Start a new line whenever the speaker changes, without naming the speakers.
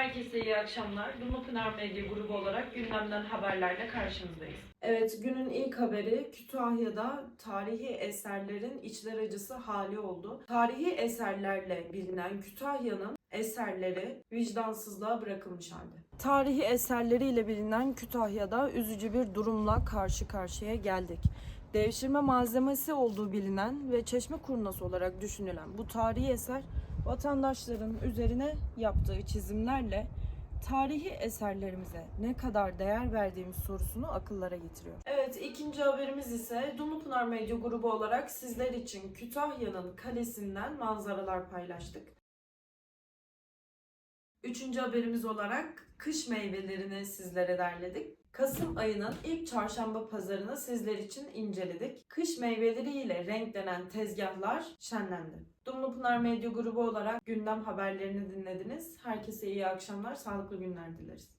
Herkese iyi akşamlar. Dumlupınar Medya Grubu olarak gündemden haberlerle karşınızdayız.
Evet, günün ilk haberi Kütahya'da tarihi eserlerin içler acısı hali oldu. Tarihi eserlerle bilinen Kütahya'nın eserleri vicdansızlığa bırakılmış halde. Tarihi eserleriyle bilinen Kütahya'da üzücü bir durumla karşı karşıya geldik. Devşirme malzemesi olduğu bilinen ve çeşme kurnası olarak düşünülen bu tarihi eser vatandaşların üzerine yaptığı çizimlerle tarihi eserlerimize ne kadar değer verdiğimiz sorusunu akıllara getiriyor. Evet ikinci haberimiz ise Dumlupınar Medya Grubu olarak sizler için Kütahya'nın kalesinden manzaralar paylaştık. Üçüncü haberimiz olarak kış meyvelerini sizlere derledik. Kasım ayının ilk çarşamba pazarını sizler için inceledik. Kış meyveleriyle renklenen tezgahlar şenlendi. Dumlupınar Medya Grubu olarak gündem haberlerini dinlediniz. Herkese iyi akşamlar, sağlıklı günler dileriz.